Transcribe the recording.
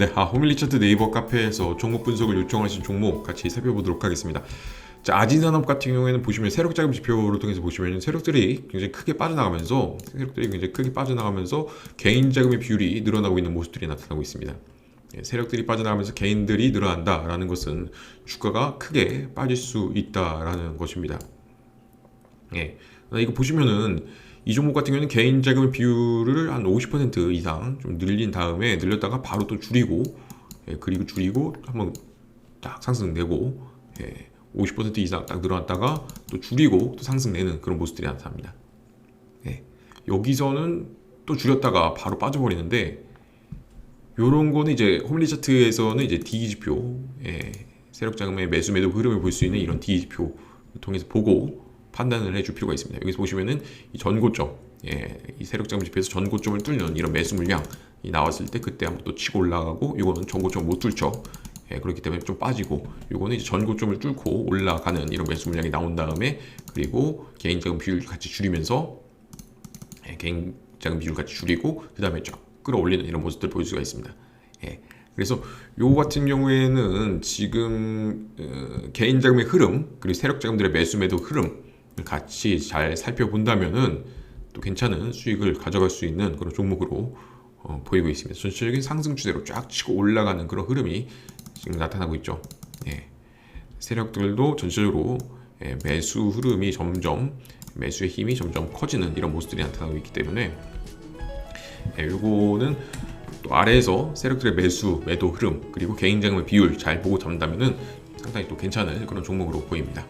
네, 아, 호밀리 차트 네이버 카페에서 종목 분석을 요청하신 종목 같이 살펴보도록 하겠습니다. 자, 아진산업 같은 경우에는 보시면 세력 자금 지표를 통해서 보시면 세력들이 굉장히 크게 빠져나가면서 세력들이 굉장히 크게 빠져나가면서 개인 자금의 비율이 늘어나고 있는 모습들이 나타나고 있습니다. 예, 세력들이 빠져나가면서 개인들이 늘어난다라는 것은 주가가 크게 빠질 수 있다라는 것입니다. 예, 이거 보시면은 이 종목 같은 경우는 개인 자금의 비율을 한 50% 이상 좀 늘린 다음에 늘렸다가 바로 또 줄이고 예, 그리고 줄이고 한번 딱 상승되고 예, 50% 이상 딱 늘어났다가 또 줄이고 또 상승 내는 그런 모습들이 나타납니다. 예, 여기서는 또 줄였다가 바로 빠져버리는데 요런 거는 이제 홈리 차트에서는 이제 D 지표, 예, 세력 자금의 매수 매도 흐름을 볼 수 있는 이런 D 지표 통해서 보고 판단을 해줄 필요가 있습니다. 여기서 보시면은 이 전고점, 예, 이 세력 자금 지표에서 전고점을 뚫는 이런 매수 물량이 나왔을 때 그때 한번 또 치고 올라가고 이거는 전고점 못 뚫죠. 예, 그렇기 때문에 좀 빠지고 이거는 이제 전고점을 뚫고 올라가는 이런 매수 물량이 나온 다음에 그리고 개인 자금 비율 같이 줄이면서 예, 개인 자금 비율 같이 줄이고 그 다음에 쫙 끌어올리는 이런 모습들 볼 수가 있습니다. 예. 그래서 요 같은 경우에는 지금 어, 개인 자금의 흐름 그리고 세력 자금들의 매수 매도 흐름 같이 잘 살펴본다면은 또 괜찮은 수익을 가져갈 수 있는 그런 종목으로 어, 보이고 있습니다. 전체적인 상승 추세로 쫙 치고 올라가는 그런 흐름이 지금 나타나고 있죠. 예. 세력들도 전체적으로 예, 매수 흐름이 점점 매수의 힘이 점점 커지는 이런 모습들이 나타나고 있기 때문에 예, 요거는 또 아래에서 세력들의 매수 매도 흐름 그리고 개인 자금의 비율 잘 보고 잡는다면은 상당히 또 괜찮은 그런 종목으로 보입니다.